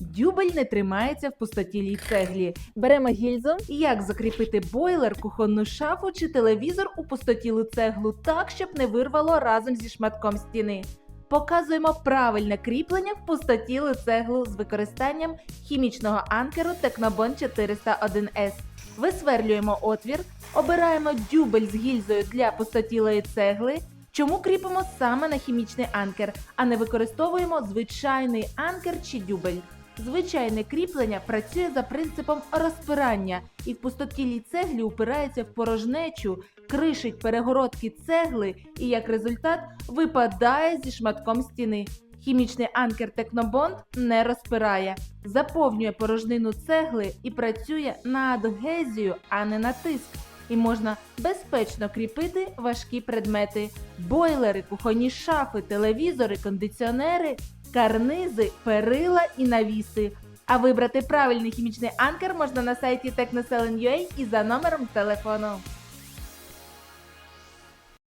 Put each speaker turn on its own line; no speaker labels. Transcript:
Дюбель не тримається в пустотілій цеглі. Беремо гільзу. Як закріпити бойлер, кухонну шафу чи телевізор у пустотілу цеглу так, щоб не вирвало разом зі шматком стіни. Показуємо правильне кріплення в пустотілу цеглу з використанням хімічного анкеру Технобон 401S. Висверлюємо отвір, обираємо дюбель з гільзою для пустотілої цегли. Чому кріпимо саме на хімічний анкер, а не використовуємо звичайний анкер чи дюбель? Звичайне кріплення працює за принципом розпирання і в пустотілій цеглі упирається в порожнечу, кришить перегородки цегли і як результат випадає зі шматком стіни. Хімічний анкер Технобонд не розпирає, заповнює порожнину цегли і працює на адгезію, а не на тиск. І можна безпечно кріпити важкі предмети: бойлери, кухонні шафи, телевізори, кондиціонери, карнизи, перила і навіси. А вибрати правильний хімічний анкер можна на сайті Technoselling.ua і за номером телефону.